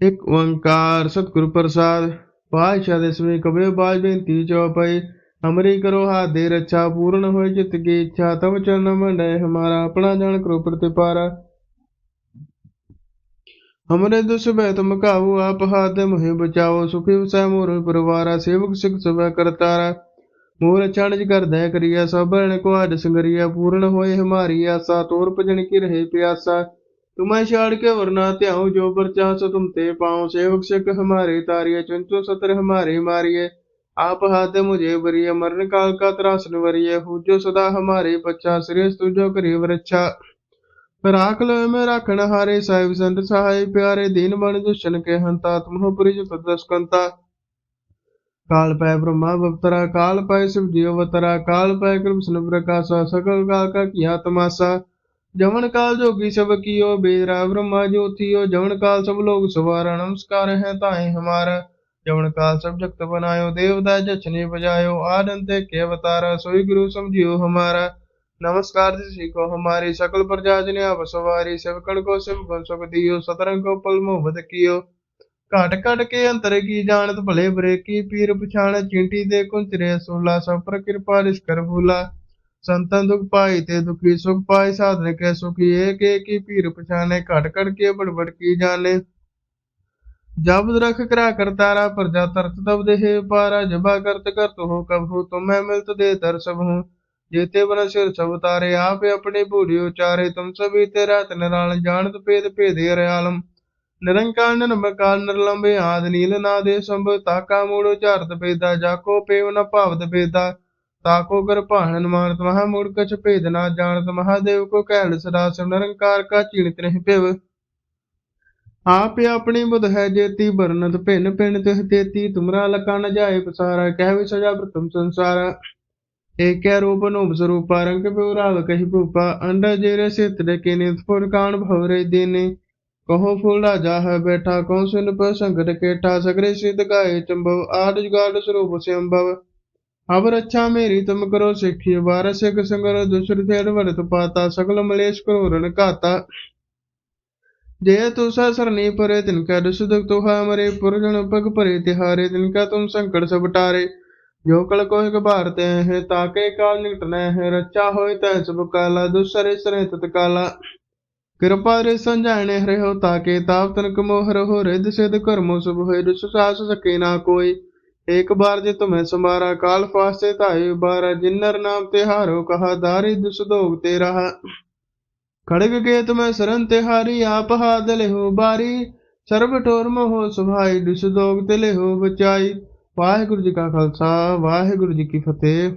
ਇੱਕ ਓੰਕਾਰ ਸਤਿਗੁਰ ਪ੍ਰਸਾਦ ਪਾਤਸ਼ਾਹ ਦੇ ਸਮੇਂ ਕਬਿਰ ਬਾਜ ਬੇਨਤੀ ਚਉਪਈ ਹਮਰੀ ਕਰੋ ਹਾਥ ਦੇ ਰੱਛਾ ਪੂਰਨ ਹੋਏ ਚਿਤ ਕੀ ਇੱਛਾ ਤਬ ਚਰਨ ਮੰਡੈ ਹਮਾਰਾ ਆਪਣਾ ਜਾਣ ਕਰੋ ਪ੍ਰਤਿਪਾਰਾ। ਹਮਰੇ ਦੁਸ ਬੈ ਤੁਮ ਕਾਹੂ ਆਪ ਹਾਥ ਦੇ ਮੁਹਿ ਬਚਾਓ ਸੁਖੀ ਵਸੈ ਮੋਰ ਪਰਵਾਰਾ, ਸੇਵਕ ਸਿਖ ਸਭੈ ਕਰਤਾਰਾ ਮੋਰ ਚਣਜ ਕਰਦੈ ਕਰੀਆ ਸਭਣ ਕੋ ਆਦ ਸੰਗਰੀਆ, ਪੂਰਨ ਹੋਏ ਹਮਾਰੀ ਆਸਾ, ਤੋਰ ਭਜਨ ਕੀ ਰਹੇ ਪਿਆਸਾ। ਤੁਮੈ ਛਾੜ ਕੇ ਵਰਨਾ ਧਿਆਉ ਜੋ ਪਰਚਾ ਸੋ ਤੁਮ ਤੇ ਪਾਉ ਸੇਵਕ ਸਿਖ ਹਮਾਰੇ ਤਾਰਿਏ ਚੰਚੋ ਸਤਰ ਹਮਾਰੇ ਮਾਰਿਏ आप हाथ मुझे बरिय मरण काल का त्रासन वरिय पूजो सदा हमारे पच्छा श्रेष्ठ तुझो करी वरच्छा राख लो में राखण हारे साहिब संत सहाय प्यारे दीन बन दुष्टन के हंता तुम हो पुरी सदस्कंता काल पै ब्रह्मा बवतरा काल पै शिव जीव अवतरा काल पै कृष्ण प्रकाशा सकल काल का किया तमाशा जवन काल जोगी सब कियो बेदरा ब्रह्मा ज्योतियो जवन काल सब लोग सवारा नमस्कार है ताए हमारा ਜਵਨ ਕਾਲ ਸਭ ਜਗਤ ਬਨਾਇਓ ਦੇਵਤਾ ਜਛਨੇ ਬਜਾਇਓ ਆਨੰਦ ਕੇ ਅਵਤਾਰਾ ਸੋਈ ਗੁਰੂ ਸਮਝਿਓ ਹਮਾਰਾ नमस्कार जी को हमारी सकल प्रजा जने अब सवारी सेवकन को शिव गुण सुख दियो सतरंग को पल मोहब्बत कियो घट घट के अंतर की जानत भले बरे की पीर पछाण चिंटी दे कुंचरे सोला सब पर कृपा कर भूला ਸੰਤਨ ਦੁਖ ਪਾਈ ਤੇ ਦੁਖੀ ਸੁਖ ਪਾਈ ਸਾਧਨ ਕੈ ਸੁਖੀ, ਏਕ ਏਕ ਹੀ ਪਛਾਨੇ, ਘਟ ਘਟ ਕੇ ਬੜਬੜ ਕੀ ਜਾਣੇ। ਜਬ ਰਖ ਕਰਾ ਕਰਤਾਰਾ ਪ੍ਰਜਾ ਤਰਤ ਤਬ ਦੇਹ ਪਾਰਾ ਜਬਾ ਕਰਤ ਕਰਤ ਹੋ ਕਬ ਹੋ, ਤੁਮੈ ਮਿਲਤ ਦੇ ਦਰ ਹੂੰ। ਜੇਤੇ ਬਰ ਸਿਰ ਸਭ ਤਾਰੇ, ਆਪ ਆਪਣੇ ਭੂੜੀ ਉਚਾਰੇ, ਤੁਮ ਸਭੀ ਤੇ ਰਤ ਨਿਰਾਲ, ਜਾਣਤ ਭੇਦ ਭੇਦੇ ਰਿਆਲਮ ਨਿਰੰਕਾਰ ਨਿਰਮਕਾਲ ਨਿਰਲੰਬੇ, ਆਦ ਨੀਲ ਨਾਦੇ ਸੰਭ, ਤਾਕਾ ਮੂੜ ਉਚਾਰਤ ਪੇਦਾ ਜਾਕੋ ਪੇਵ ਨ ਭਾਵਤ ਪੇਦਾ ताको कर पाहन मानत महा मूड़ कछ भेद ना जानत महादेव को कैल सदा निरंकार का चीणत नहीं पेव ਆਪ ਆਪਣੀ ਬੁਧ ਹੈ ਜੇਤੀ ਬਰਨਤ ਭਿੰਨ ਭਿੰਨ ਤਿਹ ਤੇਤੀ ਤੁਮਰਾ ਲਕਾ ਨ ਜਾਏ ਪਸਾਰਾ ਕਹਿ ਵਿ ਸਜਾ ਪ੍ਰਤਮ ਸੰਸਾਰਾ ਏਕੈ ਰੂਪ ਨੂਪ ਸਰੂਪਾ ਰੰਗ ਬਿਉਰਾਵ ਕਹੀ ਭੂਪਾ ਅੰਡਾ ਜੇਰੇ ਸਿਤ ਦੇ ਕੇ ਨਿਤ ਫੁਰ ਕਾਣ ਭਵਰੇ ਦੇਨੇ ਕਹੋ ਫੂਲ ਰਾਜਾ ਹੈ ਬੈਠਾ ਕੌਣ ਸੁਨ ਪਰ ਸੰਕਟ ਕੇਠਾ ਸਗਰੇ ਸਿਧ ਗਾਏ ਚੰਬਵ ਆਦ ਜੁਗਾੜ ਸਰੂਪ ਸੰਭਵ ਅਬ ਰੱਛਾ ਮੇਰੀ ਤੁਮ ਕਰੋ ਸਿੱਖੀ ਵਾਰ ਸਿਖ ਸੰਗਰ ਦੁਸਰ ਥੇੜ ਵਰਤ ਪਾਤਾ ਸਗਲ ਮਲੇਸ਼ ਕਰੋ ਰਣ ਘਾਤਾ जय तुषा सरनी परे तिनका दुसुदक तुहा मरे पुरजन पग परे तिहारे तिनका तुम संकट सब टारे जो कल को एक भारते हैं ताके काल निकटने हैं रच्चा होय तय सब काला दुसरे सरे तत्काला कृपा रे संजाने हरे हो ताके ताप तनक मोहर हो रिद सिद कर्मो शुभ होय दुस सास सके ना कोई एक बार जे तुम्हें समारा काल फासे ताई बारा जिन्नर नाम तिहारो कहा दारी दुस दोग तेरा खड़ग केत में सरन तिहारी आप हाथ लेहो बारी ਸਰਬ ਠੋਰ ਮੋਹ ਸੁਭਾਈ ਦੁਸ ਦੋਗ ਤੇ ਲਿਹੋ ਬਚਾਈ ਵਾਹਿਗੁਰੂ ਜੀ ਕਾ ਖਾਲਸਾ ਵਾਹਿਗੁਰੂ ਜੀ ਕੀ ਫਤਿਹ